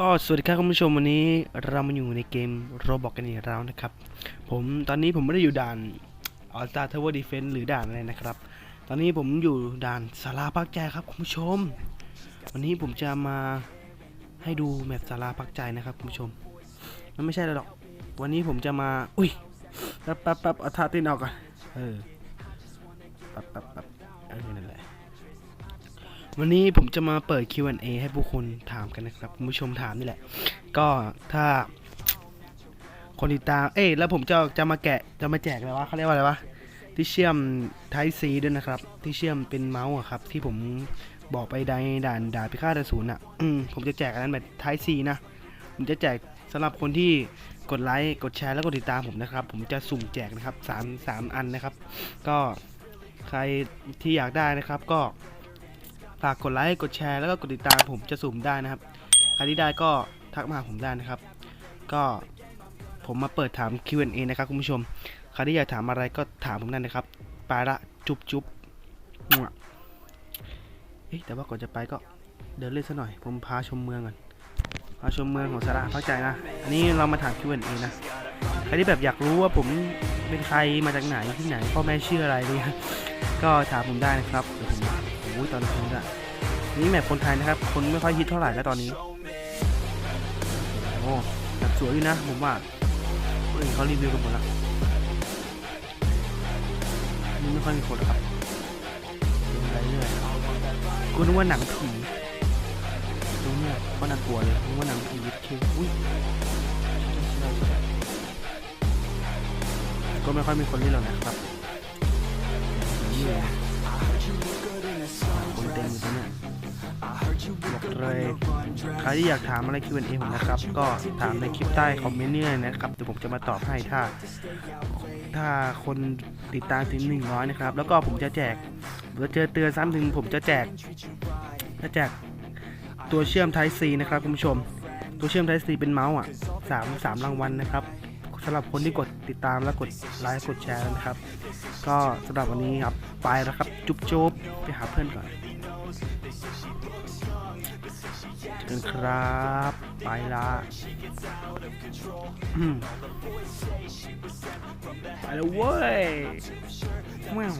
ก็สวัสดีครับคุณผู้ชมวันนี้เรามาอยู่ในเกมโรบอกกันอีกแล้วนะครับ ผมตอนนี้ผมไม่ได้อยู่ด่านออสตาเทเวอร์ดีเฟนหรือด่านอะไรนะครับ ตอนนี้ผมอยู่ด่านสาราพักใจครับคุณผู้ชม วันนี้ผมจะมาให้ดูแมปสาราพักใจนะครับคุณผู้ชม มันไม่ใช่แล้วหรอก วันนี้ผมจะมา อุ้ยแป๊บแป๊บแป๊บเอาท่าเต้นออกก่อนเออแป๊บแป๊บแป๊บเออนั่นแหละ วันนี้ผมจะมาเปิด Q&A ให้ผู้คนถามกันนะครับคุณผู้ชมถามนี่แหละ ก็ถ้า คนติดตาม เอ้ยแล้วผมจะจะมาแกะจะมาแจกอะไรวะเขาเรียกว่าอะไรวะที่เชื่อม Type C ด้วยนะครับ ที่เชื่อมเป็นเมาส์อะครับ ที่ผมบอกไปในด่านด่านพิฆาตอสูรอะอืมผมจะแจกอันนั้นแบบ Type C นะผมจะแจกสำหรับคนที่กดไลค์กดแชร์แล้วกดติดตามผมนะครับ ผมจะสุ่มแจกนะครับสามสามอันนะครับ ก็ใครที่อยากได้นะครับก็ ฝากกดไลค์กดแชร์แล้วก็กดติดตามผมจะสุ่มได้นะครับใครที่ได้ก็ทักมาหาผมได้นะครับ ก็ผมมาเปิดถาม Q&A นะครับคุณผู้ชม ใครที่อยากถามอะไรก็ถามผมได้นะครับ ไปละจุ๊บจุ๊บหัวเอ๊ะแต่ว่าก่อนจะไปก็เดินเล่นซะหน่อย ผมพาชมเมืองก่อนพาชมเมืองของสาระเข้าใจนะ อันนี้เรามาถาม Q&A นะ ใครที่แบบอยากรู้ว่าผมเป็นใครมาจากไหนที่ไหนพ่อแม่ชื่ออะไรเนี่ยก็ถามผมได้นะครับเดี๋ยวผมโอ้ยตอนนี้ผมจะนี่แมปคนไทยนะครับ คนไม่ค่อยฮิตเท่าไหร่แล้วตอนนี้โอ้แบบสวยอยู่นะผมว่าคนอื่นเขารีวิวกันหมดแล้วนี่ไม่ค่อยมีคนครับดูอะไรเรื่อยกูนึกว่าหนังผีดูเนี่ยก็น่ากลัวเลยนึกว่าหนังผีเคืออุ้ย ก็ไม่ค่อยมีคนเล่นหรอกนะครับคนเต็มอยู่ตรงเนี้ยบอกเลยใครที่อยากถามอะไร Q&A ผมนะครับ ก็ถามในคลิปใต้คอมเมนต์เนี่ยนะครับเดี๋ยวผมจะมาตอบให้ถ้า ถ้าคนติดตามถึง100นะครับ แล้วก็ผมจะแจกเดี๋ยวเจอเตือนซ้ำถึงผมจะแจกจะแจกตัวเชื่อม Type C นะครับคุณผู้ชม ตัวเชื่อม Type C เป็นเมาส์อะสามสามรางวัลนะครับ สำหรับคนที่กดติดตามและกดไลค์กดแชร์นะครับ ก็สำหรับวันนี้ครับไปแล้วครับ จุ๊บจุ๊บไปหาเพื่อนก่อนเจอกันครับไปละไปแล้วเว้ยแมว